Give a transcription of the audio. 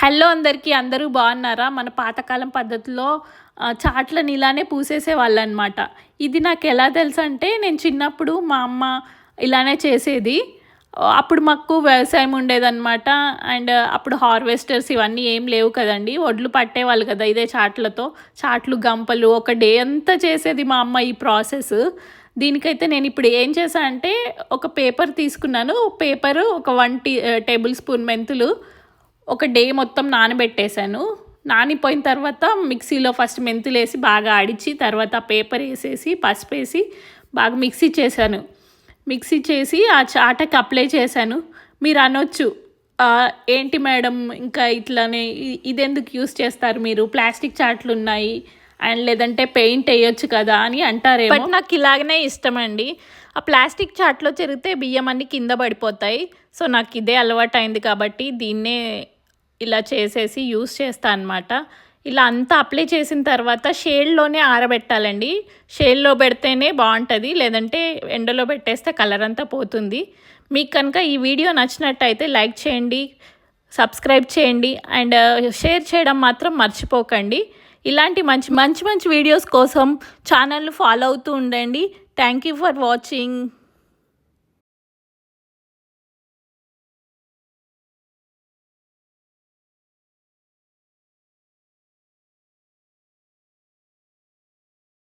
Hello అందరికీ అందరూ బాగున్నారా? మన పాతకాలం పద్ధతిలో చాట్లను చాట్లని ఇలానే పూసేసేవాళ్ళు అనమాట ఇది నాకు ఎలా తెలుసు అంటే నేను చిన్నప్పుడు మా అమ్మ ఇలానే చేసేది. అప్పుడు మాకు వ్యవసాయం ఉండేదన్నమాట అండ్ అప్పుడు హార్వెస్టర్స్ ఇవన్నీ ఏం లేవు కదండి. ఒడ్లు పట్టేవాళ్ళు కదా ఇదే చాట్లతో. చాట్లు గంపలు ఒక డే అంతా చేసేది మా అమ్మ ఈ ప్రాసెస్. దీనికైతే నేను ఇప్పుడు ఏం చేశాను అంటే ఒక పేపర్ తీసుకున్నాను. పేపరు ఒక వన్ టీ టేబుల్ స్పూన్ మెంతులు. ఒక డే మొత్తం నానబెట్టేశాను. నానిపోయిన తర్వాత మిక్సీలో ఫస్ట్ మెంతులు వేసి బాగా ఆడిచి తర్వాత పేపర్ వేసేసి పసుపు వేసి బాగా మిక్సీ చేశాను. మిక్సీ చేసి ఆ చాటకి అప్లై చేశాను. మీరు అనొచ్చు ఏంటి మేడం ఇంకా ఇట్లానే ఇదెందుకు యూస్ చేస్తారు మీరు? ప్లాస్టిక్ చాట్లు ఉన్నాయి అండ్ లేదంటే పెయింట్ వేయొచ్చు కదా అని అంటారే బట్ నాకు ఇలాగనే ఇష్టం అండి ఆ ప్లాస్టిక్ చాట్లో చెరిగితే బియ్యం అన్ని కింద పడిపోతాయి. సో నాకు ఇదే అలవాటు అయింది కాబట్టి దీన్నే ఇలా చేసేసి యూస్ చేస్తా అనమాట ఇలా అంతా అప్లై చేసిన తర్వాత షేడ్లోనే ఆరబెట్టాలండి. షేడ్లో పెడితేనే బాగుంటుంది లేదంటే ఎండలో పెట్టేస్తే కలర్ అంతా పోతుంది. మీకు కనుక ఈ వీడియో నచ్చినట్టయితే లైక్ చేయండి సబ్స్క్రైబ్ చేయండి అండ్ షేర్ చేయడం మాత్రం మర్చిపోకండి. ఇలాంటి మంచి మంచి మంచి వీడియోస్ కోసం ఛానల్ ఫాలో అవుతూ ఉండండి. Thank you for watching.